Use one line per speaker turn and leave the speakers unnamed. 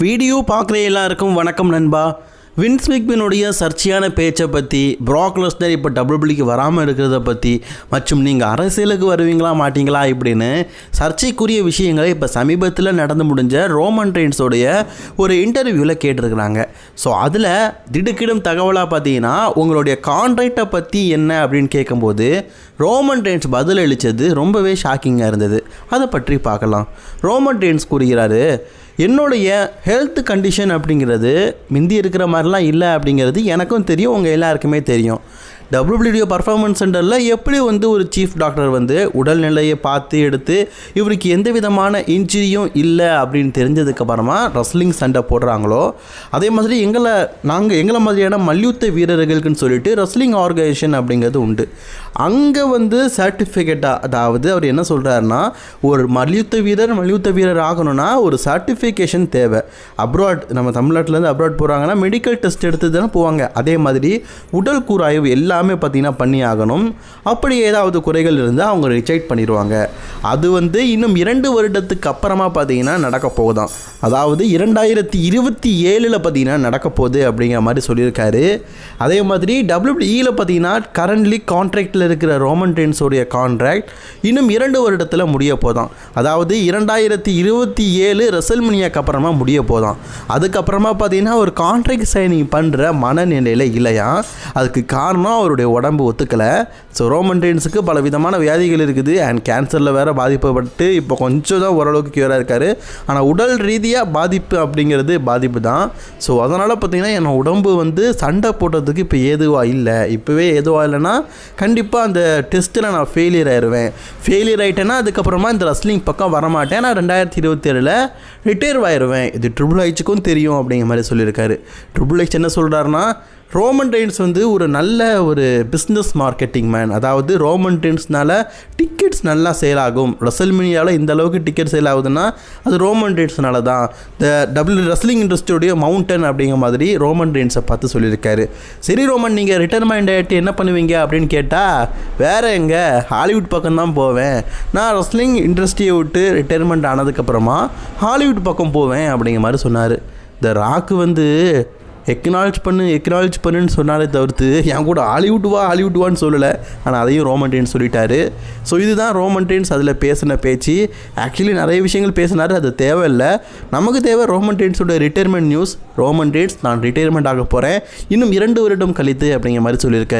Video பார்க்குற எல்லாருக்கும் வணக்கம் நண்பா. வின்ஸ் மிக்பினுடைய சர்ச்சையான பேச்சை பற்றி ப்ராக் லெஸ்னர் இப்போ பிளிக்கு வராமல் இருக்கிறத பற்றி மற்றும் நீங்கள் அரசியலுக்கு வருவீங்களா மாட்டீங்களா இப்படின்னு சர்ச்சைக்குரிய விஷயங்களை இப்போ சமீபத்தில் நடந்து முடிஞ்ச ரோமன் ரெயின்ஸோடைய ஒரு இன்டர்வியூவில் கேட்டிருக்கிறாங்க. ஸோ அதில் திடுக்கிடும் தகவலாக பார்த்தீங்கன்னா உங்களுடைய கான்ட்ராக்டை பற்றி என்ன அப்படின்னு கேட்கும்போது ரோமன் ரெயின்ஸ் பதில் அளித்தது ரொம்பவே ஷாக்கிங்காக இருந்தது. அதை பற்றி பார்க்கலாம். ரோமன் ரெயின்ஸ் கூறுகிறாரு என்னுடைய ஹெல்த் கண்டிஷன் அப்படிங்கிறது முந்தி இருக்கிற மாதிரிலாம் இல்லை அப்படிங்கிறது எனக்கும் தெரியும் உங்கள் எல்லாருக்குமே தெரியும். டபிள்யூபிள்யூடியோ பர்ஃபார்மன்ஸ் சென்டரில் எப்படி வந்து ஒரு சீஃப் டாக்டர் வந்து உடல்நிலையை பார்த்து எடுத்து இவருக்கு எந்த விதமான இன்ஜுரியும் இல்லை அப்படின்னு தெரிஞ்சதுக்கப்புறமா ரெஸ்லிங் சண்டை போடுறாங்களோ அதே மாதிரி எங்களை நாங்கள் எங்களை மாதிரியான மல்யுத்த வீரர்களுக்குன்னு சொல்லிட்டு ரெஸ்லிங் ஆர்கனைசேஷன் அப்படிங்கிறது உண்டு. அங்கே வந்து சர்டிஃபிகேட்டாக அதாவது அவர் என்ன சொல்கிறாருன்னா ஒரு மல்யுத்த வீரர் மல்யுத்த வீரர் ஆகணும்னா ஒரு சர்டிஃபிகேஷன் தேவை. அப்ராட் நம்ம தமிழ்நாட்டிலேருந்து அப்ராட் போகிறாங்கன்னா மெடிக்கல் டெஸ்ட் எடுத்து தானே போவாங்க. அதே மாதிரி உடல் கூறாய்வு எல்லா எல்லாமே பார்த்திங்கன்னா பண்ணி ஆகணும். அப்படி ஏதாவது குறைகள் இருந்தால் அவங்க ரிஜெக்ட் பண்ணிடுவாங்க. அது வந்து இன்னும் இரண்டு வருடத்துக்கு அப்புறமா பார்த்தீங்கன்னா நடக்க போகுதான். அதாவது இரண்டாயிரத்தி இருபத்தி ஏழில் பார்த்தீங்கன்னா நடக்க போகுது அப்படிங்கிற மாதிரி சொல்லியிருக்காரு. அதே மாதிரி டபிள்யூபிஇயில் பார்த்தீங்கன்னா கரண்ட்லி கான்ட்ராக்டில் இருக்கிற ரோமன் டென்ஸோடைய கான்ட்ராக்ட் இன்னும் இரண்டு வருடத்தில் முடிய போதான். அதாவது இரண்டாயிரத்தி இருபத்தி ஏழு ரெசல்மனியாக்கு அப்புறமா முடிய போதான். அதுக்கப்புறமா பார்த்தீங்கன்னா ஒரு கான்ட்ராக்ட் சைனிங் பண்ணுற மனநிலையில் இல்லையா? அதுக்கு காரணம் அவருடைய உடம்பு ஒத்துக்கலை. ஸோ ரோமன் டென்ஸுக்கு பல விதமான வியாதிகள் இருக்குது. அண்ட் கேன்சரில் வேறு பாதிப்புப்பட்டு இப்போ கொஞ்சம் தான் ஓரளவுக்கு க்யூராக இருக்கார். ஆனால் உடல் ரீதியாக பாதிப்பு அப்படிங்கிறது பாதிப்பு தான். ஸோ அதனால் பார்த்திங்கன்னா என் உடம்பு வந்து சண்டை போட்டதுக்கு இப்போ ஏதுவாக இல்லை. இப்போவே ஏதுவாக இல்லைன்னா கண்டிப்பாக அந்த டெஸ்ட்டில் நான் ஃபெயிலியர் ஆயிடுவேன் ஃபெயிலியர் ஆகிட்டேன்னா அதுக்கப்புறமா இந்த ரஸ்லிங் பக்கம் வரமாட்டேன். நான் ரெண்டாயிரத்தி இருபத்தேழில் ரிட்டையர் ஆயிடுவேன் இது ட்ரிபிள் ஐச்சுக்கும் தெரியும் அப்படிங்கிற மாதிரி சொல்லியிருக்காரு. ட்ரிபிள் ஐச் என்ன சொல்கிறாருன்னா ரோமன் ரெயின்ஸ் வந்து ஒரு நல்ல ஒரு பிஸ்னஸ் மார்க்கெட்டிங் மேன் அதாவது ரோமன் ரெயின்ஸ்னால டிக்கெட்ஸ் நல்லா சேல் ஆகும். ரெசல்மினியாவில் இந்த அளவுக்கு டிக்கெட் சேல் ஆகுதுன்னா அது ரோமன் ரெயின்ஸ்னால தான். இந்த டபுள் ரெஸ்லிங் இண்டஸ்ட்ரியோடைய மவுண்டன் அப்படிங்கிற மாதிரி ரோமன் ரெயின்ஸை பார்த்து சொல்லியிருக்காரு. சரி ரோமன் நீங்கள் ரிட்டைர்மெண்ட் ஆகிட்டு என்ன பண்ணுவீங்க அப்படின்னு கேட்டால் வேறு எங்கே? ஹாலிவுட் பக்கம் தான் போவேன். நான் ரெஸ்லிங் இண்டஸ்ட்ரியை விட்டு ரிட்டைர்மெண்ட் ஆனதுக்கப்புறமா ஹாலிவுட் பக்கம் போவேன் அப்படிங்கிற மாதிரி சொன்னார். இந்த ராக்கு வந்து எக்னாலஜ் பண்ணு எக்னாலஜ் பண்ணுன்னு சொன்னாலே தவிர்த்து என் கூட ஹாலிவுட் வா ஹாலிவுட் வான்னு சொல்லலை. ஆனால் அதையும் ரோமன் சொல்லிட்டாரு. ஸோ இதுதான் ரோமன் அதில் பேசின பேச்சு. ஆக்சுவலி நிறைய விஷயங்கள் பேசினார் அது தேவையில்லை. நமக்கு தேவை ரோமன் டெயின்ஸோட ரிட்டையர்மெண்ட் நியூஸ் ரோமன் நான் ரிட்டையர்மெண்ட் ஆக போகிறேன் இன்னும் இரண்டு வருடம் கழித்து அப்படிங்கிற மாதிரி சொல்லியிருக்காரு.